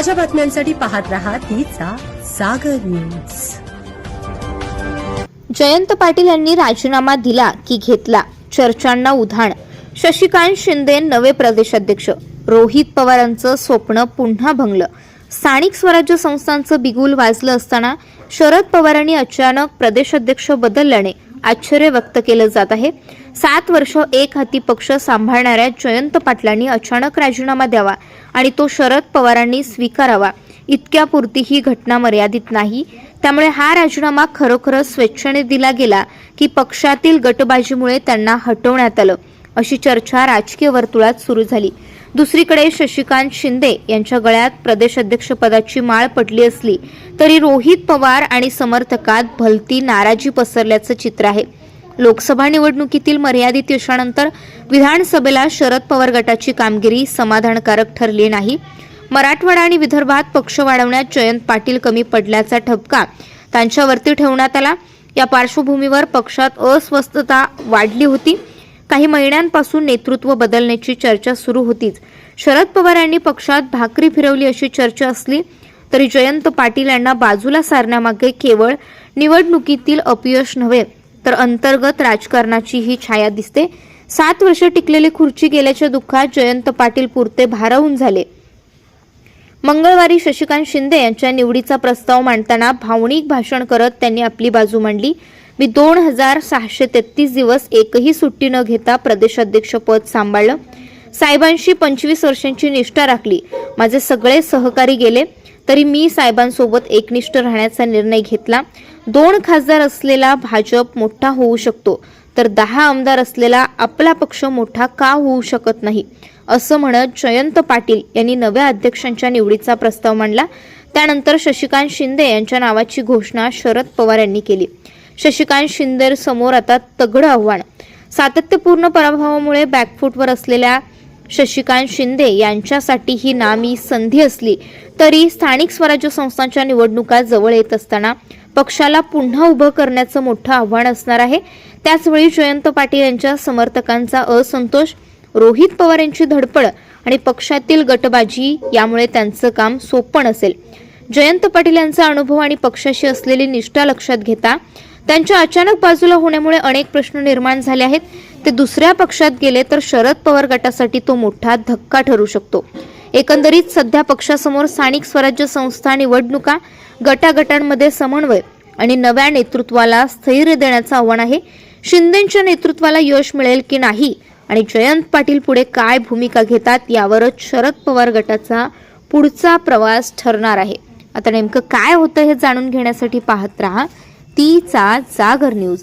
ताज्या बातम्यांसाठी पाहत रहा तिचा सागर न्यूज. जयंत पाटील यांनी राजीनामा दिला की घेतला. चर्चांना उधाण. शशिकांत शिंदे नवे प्रदेशाध्यक्ष. रोहित पवारांचं स्वप्न पुन्हा भंगलं. स्थानिक स्वराज्य संस्थांचं बिगुल वाजलं असताना शरद पवारांनी अचानक प्रदेशाध्यक्ष बदलल्याने आश्चर्य व्यक्त केलं जात आहे. सात वर्ष एक हाती पक्ष सांभाळणाऱ्या जयंत पाटलांनी अचानक राजीनामा द्यावा आणि तो शरद पवारांनी स्वीकारावा. इतक्यापुरती ही घटना मर्यादित नाही. त्यामुळे हा राजीनामा खरोखरच स्वेच्छेने दिला गेला की पक्षातील गटबाजीमुळे त्यांना हटवण्यात आलं. अशी चर्चा राजकीय वर्तुळात सुरू झाली. दुसरीकडे शशिकांत शिंदे यांच्या गळ्यात प्रदेशाध्यक्षपदाची माळ पडली असली तरी रोहित पवार आणि समर्थकात भलती नाराजी पसरल्याचं चित्र आहे. लोकसभा निवडणुकीतील मर्यादित यशानंतर विधानसभेला शरद पवार गटाची कामगिरी समाधानकारक ठरली नाही. मराठवाडा आणि विदर्भात पक्ष वाढवण्यात जयंत पाटील कमी पडल्याचा ठपका त्यांच्यावरती ठेवण्यात आला. या पार्श्वभूमीवर पक्षात अस्वस्थता वाढली होती. काही महिन्यांपासून नेतृत्व बदलण्याची चर्चा सुरू होतीच. शरद पवार यांनी पक्षात भाकरी फिरवली अशी चर्चा असली तरी जयंत पाटील यांना बाजूला सारण्यामागे केवळ निवडणुकीतील अपयश नव्हे तर अंतर्गत राजकारणाची ही छाया दिसते. सात वर्ष टिकलेली खुर्ची गेल्याच्या दुःखात जयंत पाटील पुरते भारावून झाले. मंगळवारी शशिकांत शिंदे यांच्या निवडीचा प्रस्ताव मांडताना भावनिक भाषण करत त्यांनी आपली बाजू मांडली. मी दोन हजार सहाशे तेहतीस दिवस एकही सुट्टी न घेता प्रदेशाध्यक्ष पद सांभाळलं. साहेबांशी पंचवीस वर्षांची निष्ठा राखली. माझे सगळे सहकारी गेले. तरी मी साहेबांसोबत एकनिष्ठ राहण्याचा निर्णय घेतला. दोन खासदार असलेला भाजप मोठा होऊ शकतो. तर दहा आमदार असलेला आपला पक्ष मोठा का होऊ शकत नाही? असं म्हणत जयंत पाटील यांनी नव्या अध्यक्षांच्या निवडीचा प्रस्ताव मांडला. त्यानंतर शशिकांत शिंदे यांच्या नावाची घोषणा शरद पवार यांनी केली. शशिकांत शिंदे समोर आता तगडं आव्हान. सातत्यपूर्ण पराभवामुळे बॅकफूटवर असलेल्या शशिकांत शिंदे यांच्यासाठी ही नामी संधी असली तरी स्थानिक स्वराज्य संस्थांच्या निवडणुका जवळ येत असताना पक्षाला पुन्हा उभं करण्याचं मोठं आव्हान असणार आहे. त्याचवेळी जयंत पाटील यांच्या समर्थकांचा असंतोष रोहित पवार यांची धडपड आणि पक्षातील गटबाजी यामुळे त्यांचं काम सोपं असेल जयंत पाटील यांचा अनुभव आणि पक्षाशी असलेली निष्ठा लक्षात घेता त्यांच्या अचानक बाजूला होण्यामुळे अनेक प्रश्न निर्माण झाले आहेत. ते दुसऱ्या पक्षात गेले तर शरद पवार गटासाठी तो मोठा धक्का ठरू शकतो. एकंदरीत सध्या पक्षासमोर स्थानिक स्वराज्य संस्था निवडणुका गटागटांमध्ये समन्वय आणि नव्या नेतृत्वाला स्थैर्य देण्याचं आव्हान आहे. शिंदेच्या नेतृत्वाला यश मिळेल की नाही आणि जयंत पाटील पुढे काय भूमिका घेतात यावरच शरद पवार गटाचा पुढचा प्रवास ठरणार आहे. आता नेमकं काय होतं हे जाणून घेण्यासाठी पाहत राहा. तीचा जागर न्यूज.